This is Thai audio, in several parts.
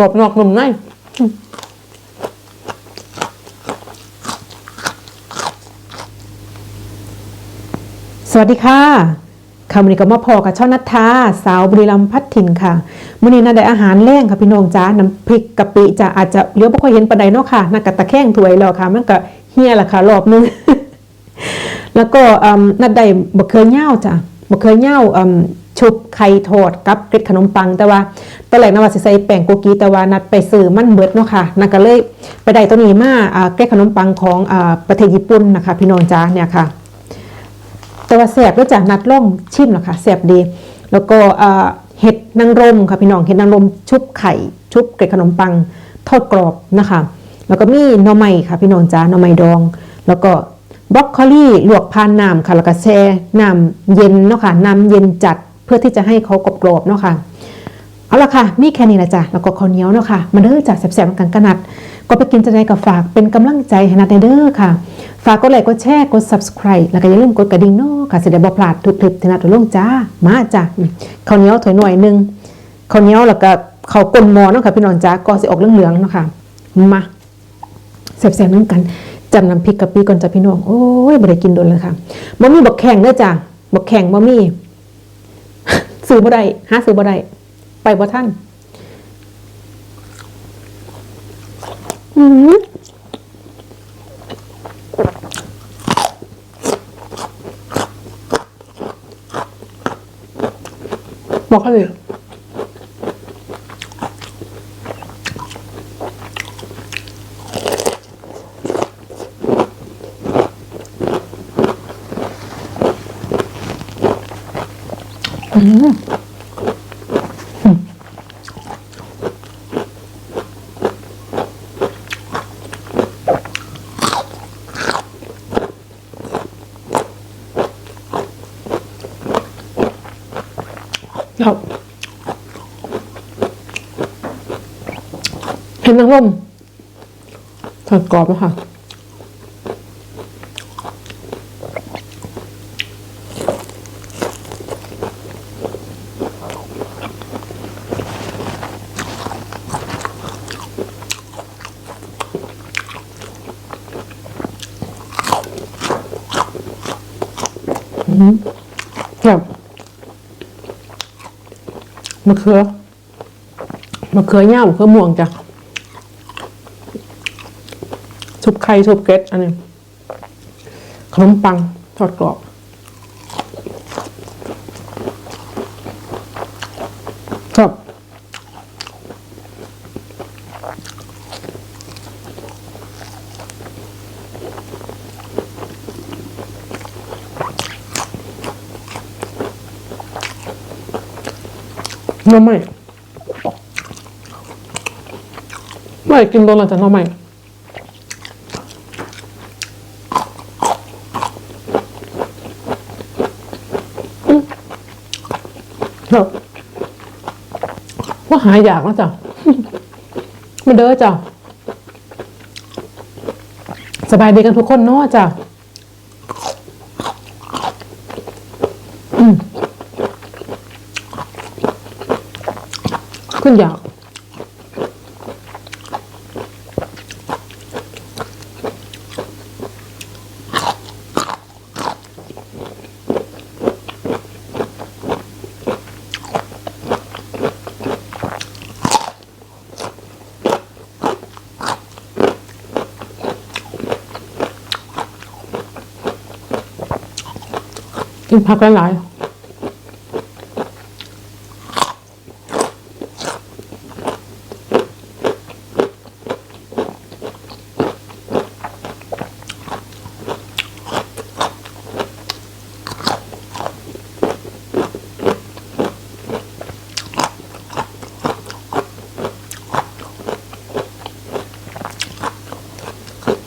กรอบนอกนุ่มในสวัสดีค่ะคำนี้ก็มาพอกับช่อนัทธาสาวบุรีรัมย์พัดถิ่นค่ะมื้อนี้น่าได้อาหารแรงค่ะพี่น้องจ้าน้ำพริกกะปิจะอาจจะเลี้ยวบ่ค่อยเห็นปานใดเนาะค่ะน่ากะตะแคงถวยแล้วค่ะ มันก็เหี่ยล่ะค่ะ รอบนึง แล้วก็อืมนัดได้บะเขือเหย้าจ้ะบะเขือเหย้าอืม ชุบไข่ทอดกับเกล็ดขนมปัง แต่ว่าตอนแรกนว่าสิใส่แป้งโกกีแต่ว่านัดไปซื้อมันเบิดเนาะค่ะนัดก็เลยไปได้ตัวนี้มาเกล็ดขนมปังของอประเทศญี่ปุ่นนะคะ พี่น้องจ้าเนี่ยค่ะ แต่ว่าแสบแล้วจานัดล่องชิมหรอคะแสบดี แล้วก็เห็ดนางรมค่ะพี่น้องเห็ดนางรมชุบไข่ ชุบเกล็ดขนมปังทอดกรอบนะคะ แล้วก็มีหน่อไม้ค่ะพี่น้องจ้าหน่อไม้ดอง แล้วก็บรอกโคลี่ลวกพานน้ำค่ะแล้วก็แช่น้ำเย็นเนาะค่ะน้ำเย็นจัด พื่อที่จะให้เขากรอบๆเนาะค่ะเอาละค่ะ มีแค่นี้ละจ้ะแล้วก็ข้าวเหนียวเนาะค่ะมาเด้อจ้ะแซ่บๆกันกันนัด ก็ไปกินจะได้กับฝากเป็นกำลังใจให้นัดเด้อค่ะ ฝากกดไลค์กดแชร์กด subscribe แล้วก็อย่าลืมกดกระดิ่งเนาะค่ะเสิได้บ่พลาดทุกคลิปที่นัดลงจ้ามาจ้ะข้าวเหนียวถ้วยหน่อยหนึงข้าวเหนียวแล้วก็ข้าวก้นหม้อเนาะค่ะพี่น้องจ้าก็สิออกเหลืองๆเนาะค่ะมาแซ่บๆน้ำกันจำน้ำพริกกะปิก่อนจ้ะพี่น้องโอ้ยบ่ได้กินโดนเลยค่ะบ่มีบักแข่งเด้อจ้ะบักแข่งบ่มี ซื้อบ่ได้หาซื้อบ่ได้ไปบ่ท่านอืมบอกเขาเลย นนางรมทอดกรอบแล้วค่ะครับมะเขือมะเขือเน่ามะเขือม่วงจ้ะ ชุบไข่ชุบเกล็ดอันนี้ขนมปังทอดกรอบครับน้ำไม่ไม่กินโดนหลังจากน้ำไม่ หายอยากแล้วจ้ะมาเด้อจ้ะสบายดีกันทุกคนเนาะจ้ะขึ้นอยาก ผักหลายๆ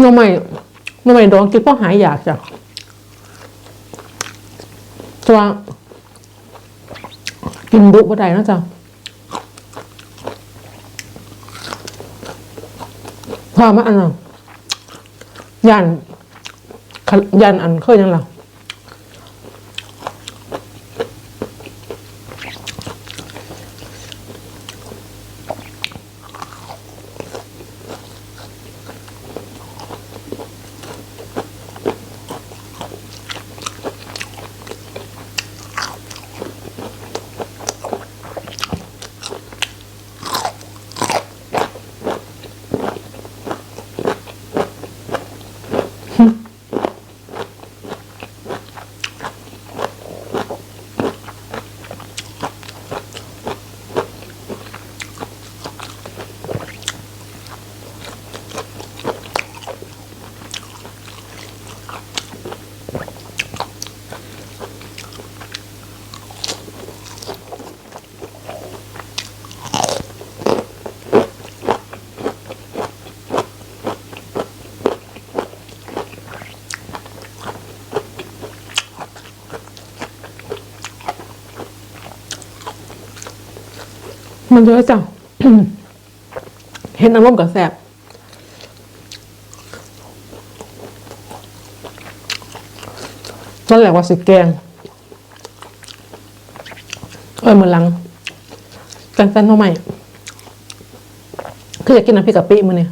หน้องใหม่หน้องใหม่ดองกินเพราะหายอยากจ้ะ ตัวากินดุบ่ได้นาะจ๊ะพอมาอันน่ะยันยันอันเคยยังหรอ มันเยอะจังเห็นอารมณ์กับแสบนั่นแหละว่าสิแกงเอ้ยมือหลังกันสั้นเท่าไหร่คืออยากกินน้ำพริกกะปิมือเนี่ย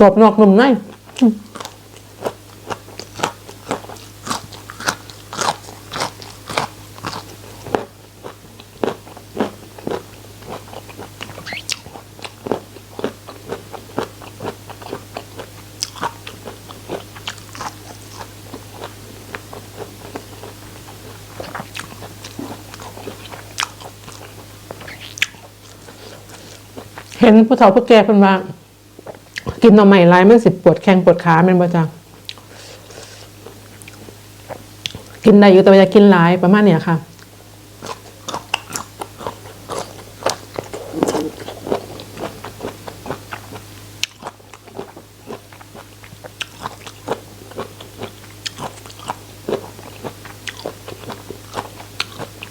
กรอบนอกนุ่มในเห็นผู้เฒ่าผู้แก่เพิ่นว่า กินหน่อใหม่ร้ายมันสิปวดแข้งปวดขาแมันบ่จังกินได้อยู่แต่ว่าอย่ากินหลายประมาณเนี้ยค่ะ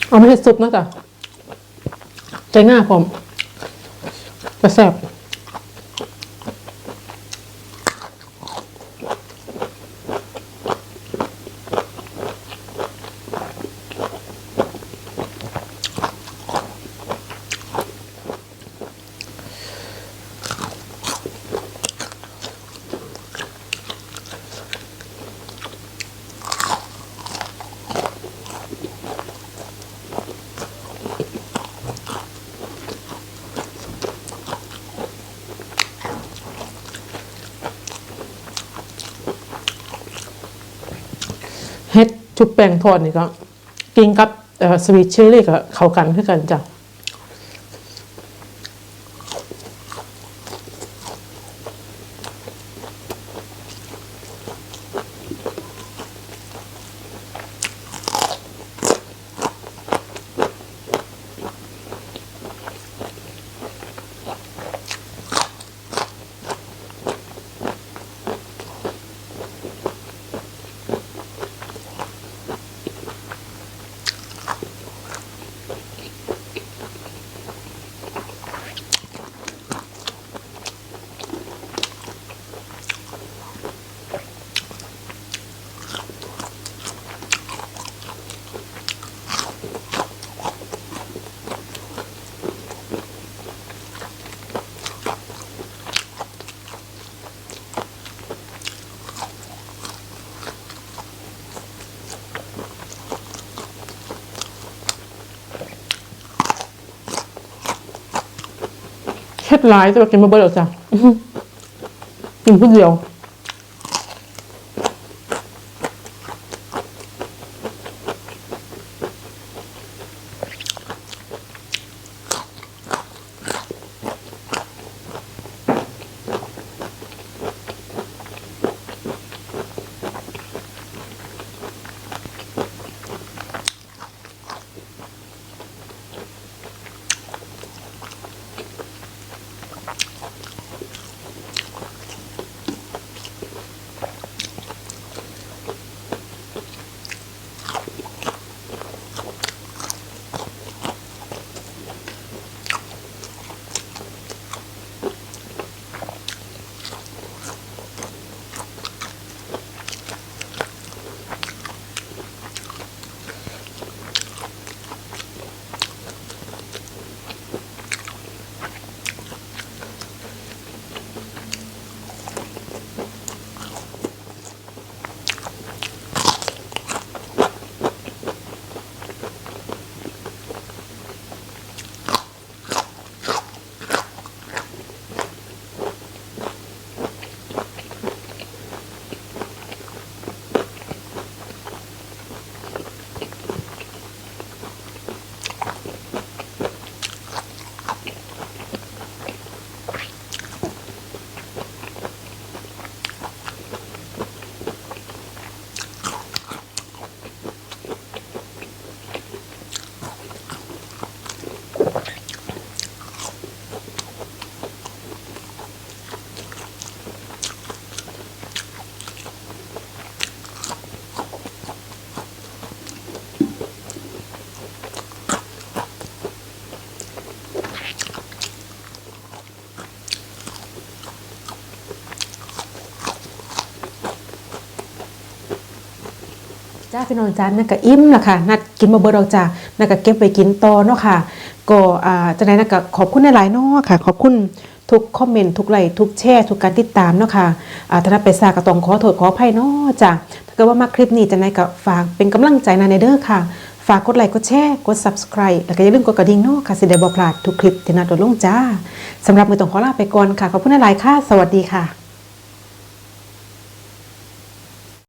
เอาไม่ใช่ซุปนะจ๊ะใจง่ายผมกระแซบ เฮ็ด ชุบแป้งทอดนี่ก็กินกับสวีทชิลลี่กับเข้ากันคือกันจ้ะ เช็ไลายจะไปกินมาเบิร์ดหรอจ้ะกินเพื่อเดียว จ้าพี่น้องจ้านั่นก็อิ่มละค่ะนัดกินมาเบิดดอกจ้านั่นก็เก็บไว้กินต่อเนาะค่ะ ก็อ่าจังไดนั่นก็ขอบคุณหลายๆเนาะค่ะ ขอบคุณทุกคอมเมนต์ทุกไลค์ทุกแชร์ทุกการติดตามเนาะค่ะอ่าถ้านับไปซาก็ต้องขอโทษขออภัยเนาะจ้าถ้าเกิดว่ามาคลิปนี้จังไดก็ฝากเป็นกำลังใจนะในเด้อค่ะ ฝากกดไลค์กดแชร์กด subscribe แล้วก็อย่าลืมกดกระดิ่งเนาะค่ะสิได้บ่พลาดทุกคลิปที่นัดลงจ้าสำหรับมือต้องขอลาไปก่อนค่ะขอบคุณหลายๆค่ะ สวัสดีค่ะ